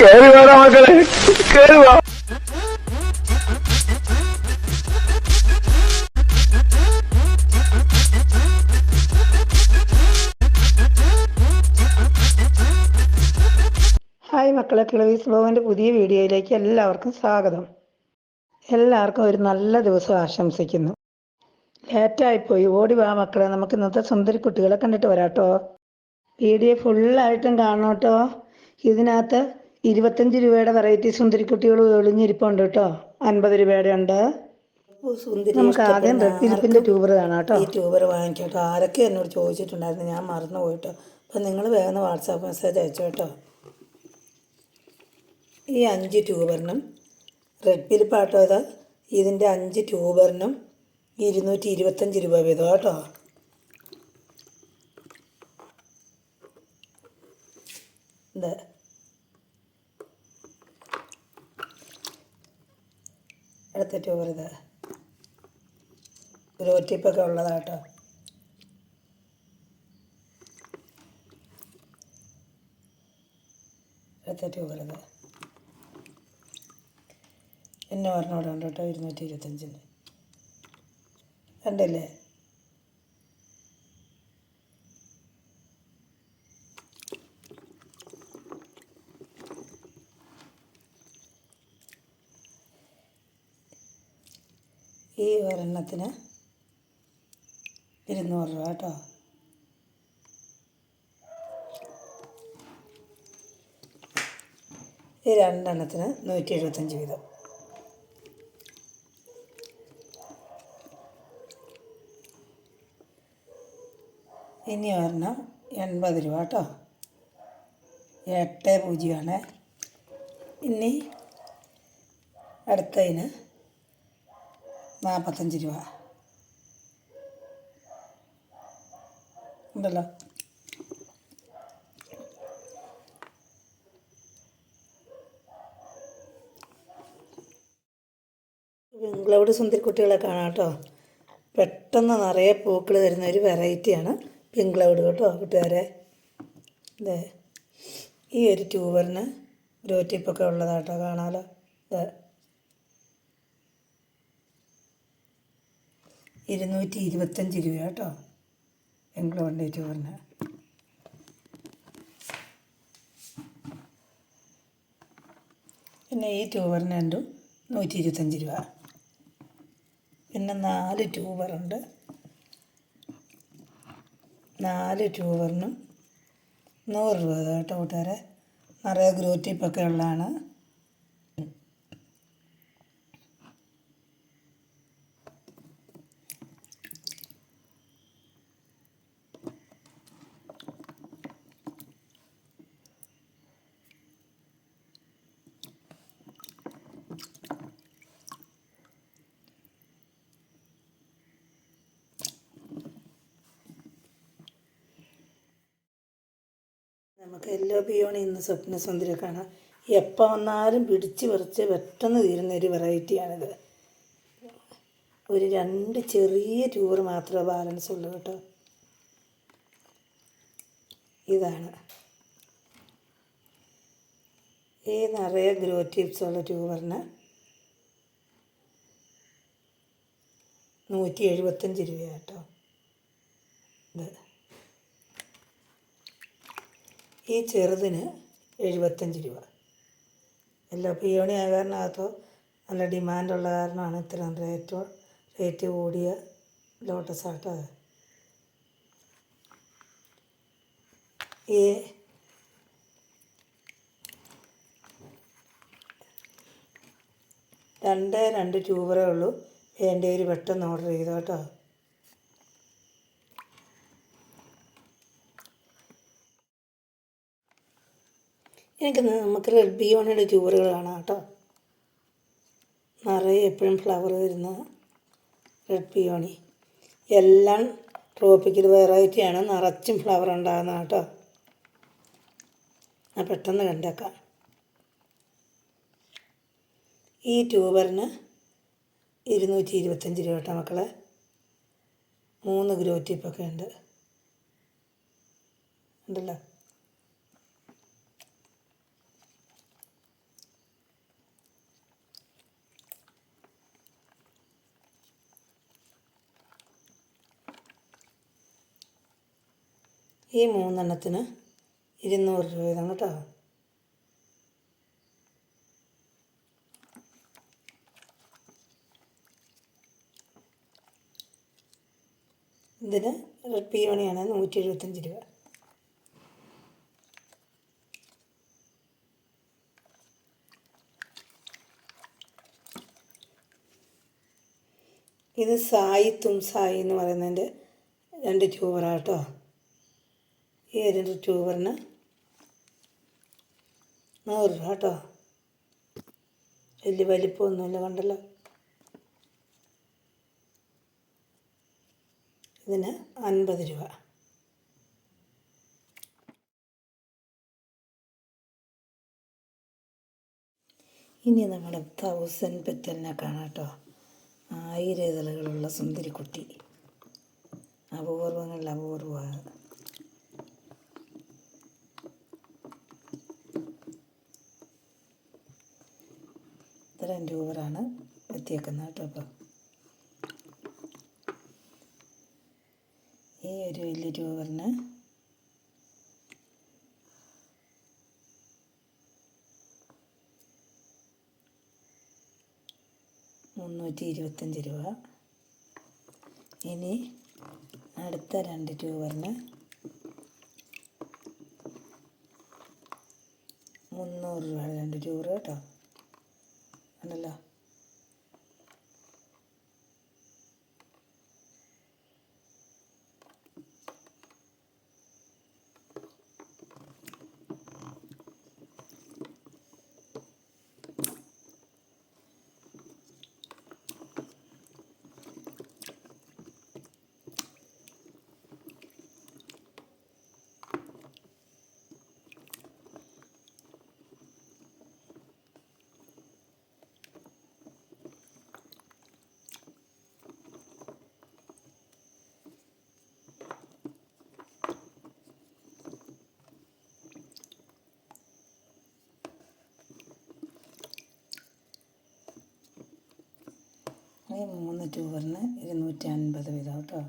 കേറി വാടാ മക്കളെ. വാ. ഹായ് മക്കളെ കിളവീസ് ബ്ലോഗിന്റെ പുതിയ വീഡിയോയിലേക്ക് എല്ലാവർക്കും സ്വാഗതം. എല്ലാവർക്കും ഒരു നല്ല ദിവസം ആശംസിക്കുന്നു. ലേറ്റായിപ്പോയി. ഓടി വാ മക്കളെ. നമുക്ക് ഇന്നത്തെ സുന്ദരി കുട്ടികളെ കണ്ടിട്ട് വരാട്ടോ. വീഡിയോ ഫുള്ളായിട്ടും കാണണം കേട്ടോ ഇതിനകത്ത് ഇരുപത്തഞ്ച് രൂപയുടെ വെറൈറ്റി സുന്ദരി കുട്ടികൾ ഒളിഞ്ഞിരിപ്പുണ്ട് കേട്ടോ. അൻപത് രൂപയുടെ ഉണ്ട്. നമുക്ക് ആദ്യം റെഡ്ഫിലിപ്പിന്റെ ട്യൂബർ കാണാം കേട്ടോ. ഈ ട്യൂബർ വാങ്ങിക്കട്ടോ ആരൊക്കെ എന്നോട് ചോദിച്ചിട്ടുണ്ടായിരുന്നു? ഞാൻ മറന്നു പോയിട്ടോ അപ്പം നിങ്ങൾ വേഗം വാട്സാപ്പ് മെസ്സേജ് അയച്ചു കേട്ടോ. ഈ അഞ്ച് ട്യൂബറിനും റെഡ് പിലിപ്പാട്ടോ ഇത്? ഇതിന്റെ അഞ്ച് ട്യൂബറിനും ഇരുന്നൂറ്റി ഇരുപത്തഞ്ച് രൂപ വീതം കേട്ടോ. ഇത്. അടുത്ത ട്യൂബർ ഇത് ഒറ്റിപ്പൊക്കെ ഉള്ളതാട്ടോ. എടുത്തിട്ട് ട്യൂബർ ഒരെണ്ണോടെ ഉണ്ട് കേട്ടോ ഇരുന്നൂറ്റി ഇരുപത്തഞ്ചിന്. കണ്ടില്ലേ? ഈ ഒരെണ്ണത്തിന് ഇരുന്നൂറ് രൂപ കേട്ടോ. ഈ രണ്ടെണ്ണത്തിന് നൂറ്റി എഴുപത്തഞ്ച് വീതം. ഇനി ഒരെണ്ണം എൺപത് രൂപ കേട്ടോ. എട്ട് പൂജ്യമാണ്. ഇനി അടുത്തതിന് നാൽപ്പത്തഞ്ച് രൂപ. ഉണ്ടല്ലോ? പിങ്ക്ലൗഡ് സുന്ദരിക്കുട്ടികളെ കാണാം കേട്ടോ. പെട്ടെന്ന് നിറയെ പൂക്കൾ തരുന്ന ഒരു വെറൈറ്റിയാണ് പിങ്ക്ലൗഡ് കേട്ടോ കൂട്ടുകാരെ. ഇതേ ഈ ഒരു ട്യൂബറിന് ഒരു ഒറ്റിപ്പൊക്കെ ഉള്ളതാട്ടോ കാണാമല്ലോ ഇത് ഇരുന്നൂറ്റി ഇരുപത്തഞ്ച് രൂപ കേട്ടോ. പിങ്ക്ലൗഡിന്റെ ചോറിന് പിന്നെ ഈ ട്യൂബറിന് രണ്ടും നൂറ്റി ഇരുപത്തഞ്ച് രൂപ. പിന്നെ നാല് ട്യൂബറുണ്ട് നാല് ട്യൂബറിനും നൂറ് രൂപ കേട്ടോ കൂട്ടുകാരെ. നിറയെ ഗ്രോറ്റിപ്പൊക്കെ ഉള്ളതാണ്. നമുക്ക് എല്ലോ ബിയോണി ഇന്ന് സ്വപ്ന സുന്ദരി കാണാം. എപ്പോൾ വന്നാലും പിടിച്ച് പറിച്ച് പെട്ടെന്ന് തീരുന്ന ഒരു വെറൈറ്റിയാണിത്. ഒരു രണ്ട് ചെറിയ ട്യൂബർ മാത്രമേ ബാലൻസ് ഉള്ളൂ കേട്ടോ. ഇതാണ്. ഈ നിറയെ ഗ്രോ ടിപ്സ് ഉള്ള ട്യൂബറിന് നൂറ്റി എഴുപത്തഞ്ച് രൂപയാട്ടോ ഇത്. ഈ ചെറുതിന് എഴുപത്തഞ്ച് രൂപ. എല്ലാ പിയോണി ആയ കാരണത്തോ നല്ല ഡിമാൻഡുള്ള കാരണമാണ് ഇത്രയും റേറ്റ് റേറ്റ് കൂടിയ ലോട്ടസ് ആട്ടോ ഈ രണ്ട് രണ്ട് ട്യൂബറേ ഉള്ളൂ. എന്റെ ഒരു പെട്ടെന്ന് ഓർഡർ ചെയ്തോ കേട്ടോ. എനിക്ക് നമുക്ക് ബിയോണിയുടെ ട്യൂബറുകൾ കാണാം കേട്ടോ. നിറയെ എപ്പോഴും ഫ്ലവർ വരുന്ന റെഡ് പിയോണി എല്ലാം ട്രോപ്പിക്കൽ വെറൈറ്റിയാണ് നിറച്ചും ഫ്ലവർ ഉണ്ടാകുന്ന കേട്ടോ. ഞാൻ പെട്ടെന്ന് കണ്ടേക്കാം. ഈ ട്യൂബറിന് ഇരുന്നൂറ്റി ഇരുപത്തഞ്ച് രൂപ കേട്ടോ മക്കളെ. മൂന്ന് ഗ്രോ ടിപ്പൊക്കെ ഉണ്ട്. ഉണ്ടല്ലോ? ഈ മൂന്നെണ്ണത്തിന് ഇരുന്നൂറ് രൂപ വീതം കേട്ടോ. ഇതിന് പീവണിയാണ് നൂറ്റി എഴുപത്തഞ്ച് രൂപ. ഇത് സായി തും സായി എന്ന് പറയുന്നതിന്റെ രണ്ട് ട്യൂബറാണ് കേട്ടോ. ഈ രണ്ട് ട്യൂബറിന് നൂറ് രൂപ കേട്ടോ. വലിയ വലിപ്പമൊന്നുമില്ല കണ്ടല്ലോ. ഇതിന് അൻപത് രൂപ. ഇനി നമ്മൾ തൗസൻഡ് പെറ്റലിനെ കാണാം കേട്ടോ. ആയിരം ഇതളുകളുള്ള സുന്ദരിക്കുട്ടി. അപൂർവങ്ങളിൽ അപൂർവമാണ് ഇത്രയും ഓവറാണ് എത്തിയേക്കുന്നത് കേട്ടോ അപ്പോൾ ഈ ഒരു വലിയൊരു ഓവറിന് മുന്നൂറ്റി ഇരുപത്തഞ്ച് രൂപ. ഇനി അടുത്ത രണ്ട് ട്യൂബറിന് മുന്നൂറ് രൂപ രണ്ട് ട്യൂബർ കേട്ടോ. ഉണ്ടല്ലോ ഈ മൂന്ന് ട്യൂബറിന് ഇരുന്നൂറ്റി അൻപത് വീതം കേട്ടോ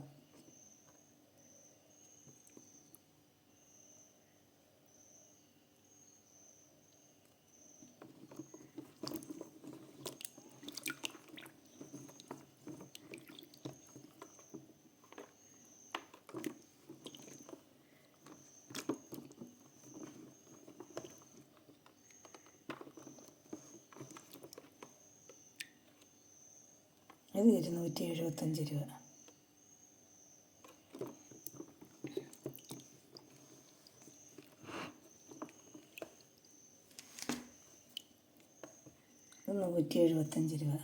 ഇത് ഇരുന്നൂറ്റി എഴുപത്തഞ്ച് രൂപ. ഇത് നൂറ്റി എഴുപത്തഞ്ച് രൂപ.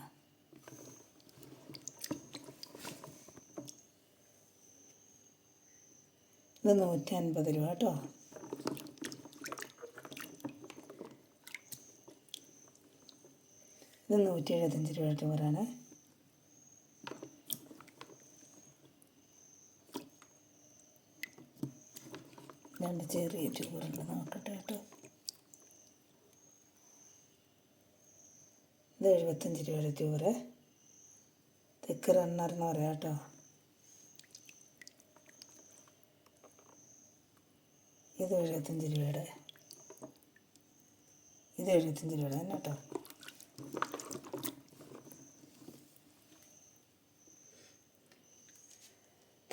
ഇത് നൂറ്റി അൻപത് രൂപ കേട്ടോ. ഇത് നൂറ്റി എഴുപത്തഞ്ച് രൂപ ടൂറാണ് രണ്ട് ചെറിയ ടൂറുണ്ട് നോക്കട്ടെ കേട്ടോ. ഇത് എഴുപത്തഞ്ച് രൂപയുടെ ടൂറ് തെക്ക് റണ്ണർ പറയാം കേട്ടോ. ഇത് എഴുപത്തഞ്ച് രൂപയുടെ. ഇത് എഴുപത്തഞ്ച് രൂപയുടെ തന്നെ കേട്ടോ.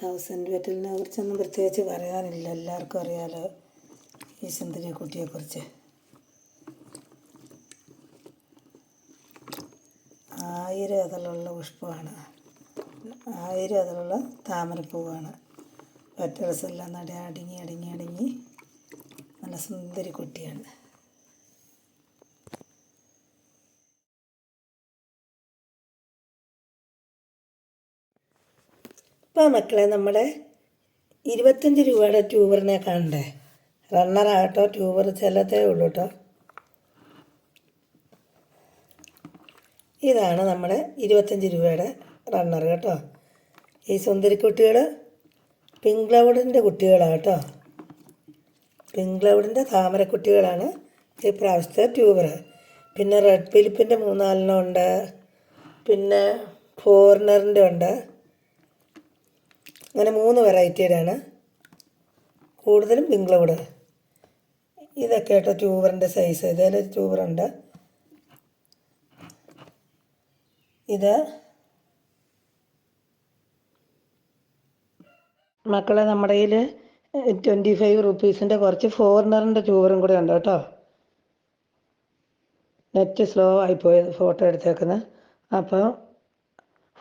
തൗസൻഡ് വെറ്റലിനെ കുറിച്ചൊന്നും പ്രത്യേകിച്ച് പറയാനില്ല. എല്ലാവർക്കും അറിയാലോ ഈ സുന്ദരി കുട്ടിയെക്കുറിച്ച്. ആയിരം അതിലുള്ള പുഷ്പമാണ്. ആയിരം അതിലുള്ള താമരപ്പൂവാണ്. പെറ്റൽസ് എല്ലാം നട അടങ്ങി അടങ്ങി അടങ്ങി. നല്ല സുന്ദരി കുട്ടിയാണ്. ഇപ്പോൾ മക്കളെ നമ്മുടെ ഇരുപത്തഞ്ച് രൂപയുടെ ട്യൂബറിനെ കാണണ്ടേ? റണ്ണറാകട്ടോ ട്യൂബർ ചെല്ലത്തേ ഉള്ളൂ കേട്ടോ ഇതാണ് നമ്മുടെ ഇരുപത്തഞ്ച് രൂപയുടെ റണ്ണർ കേട്ടോ. ഈ സുന്ദരി കുട്ടികൾ പിങ്ക് ക്ലൗഡിന്റെ കുട്ടികളാണ് കേട്ടോ പിങ്ക് ക്ലൗഡിന്റെ താമരക്കുട്ടികളാണ് ഈ പ്രാവശ്യത്തെ ട്യൂബർ. പിന്നെ റെഡ് ഫിലിപ്പിന്റെ മൂന്നാലിനുണ്ട് പിന്നെ ഫോറിനറിന്റെ ഉണ്ട്. അങ്ങനെ മൂന്ന് വെറൈറ്റിയുടെയാണ് കൂടുതലും പിങ്ക്ലൗഡ് ഇതൊക്കെ കേട്ടോ ട്യൂബറിന്റെ സൈസ്. ഇതേലൊരു ട്യൂബറുണ്ട്. ഇത് മക്കളെ നമ്മുടെ കയ്യിൽ ട്വന്റി ഫൈവ് റുപ്പീസിന്റെ കുറച്ച് ഫോറിനറിന്റെ ട്യൂബറും കൂടെ ഉണ്ട് കേട്ടോ. നെറ്റ് സ്ലോ ആയിപ്പോയത് ഫോട്ടോ എടുത്തേക്കുന്നത് അപ്പോൾ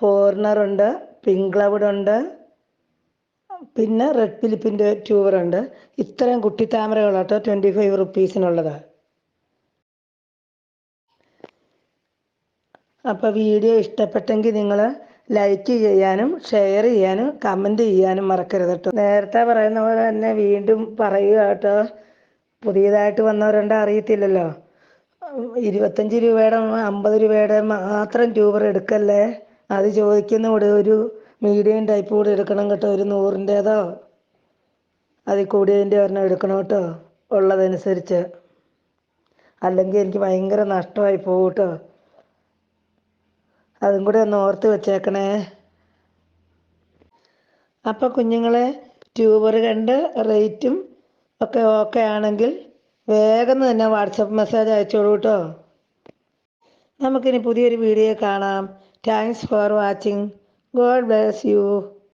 ഫോറിനറുണ്ട് പിങ്ക് ക്ലൗഡ് ഉണ്ട് പിന്നെ റെഡ് ഫിലിപ്പിന്റെ ട്യൂബറുണ്ട് ഇത്രയും കുട്ടിത്താമരകളാട്ടോ ട്വന്റി ഫൈവ് റുപ്പീസിനുള്ളത് അപ്പോൾ വീഡിയോ ഇഷ്ടപ്പെട്ടെങ്കിൽ നിങ്ങൾ ലൈക്ക് ചെയ്യാനും ഷെയർ ചെയ്യാനും കമന്റ് ചെയ്യാനും മറക്കരുത് കേട്ടോ നേരത്തെ പറയുന്ന പോലെ തന്നെ വീണ്ടും പറയുക കേട്ടോ. പുതിയതായിട്ട് വന്നവരുണ്ട് അറിയത്തില്ലല്ലോ. ഇരുപത്തഞ്ച് രൂപയുടെ അമ്പത് രൂപയുടെ മാത്രം ട്യൂബർ എടുക്കല്ലേ? അത് ചോദിക്കുന്ന ഒരു മീഡിയം ടൈപ്പ് കൂടെ എടുക്കണം കേട്ടോ ഒരു നൂറിന്റേതോ? അതിൽ കൂടിയതിന്റെ ഒരെണ്ണം എടുക്കണം കേട്ടോ ഉള്ളതനുസരിച്ച്. അല്ലെങ്കിൽ എനിക്ക് ഭയങ്കര നഷ്ടമായി പോകും കേട്ടോ. അതും കൂടെ ഒന്ന് ഓർത്ത് വെച്ചേക്കണേ. അപ്പോൾ കുഞ്ഞുങ്ങളെ ട്യൂബർ കണ്ട് റേറ്റും ഒക്കെ ഓക്കെ ആണെങ്കിൽ വേഗം തന്നെ വാട്സപ്പ് മെസ്സേജ് അയച്ചോളൂ കേട്ടോ. നമുക്കിനി പുതിയൊരു വീഡിയോ കാണാം. Thanks for watching God bless you.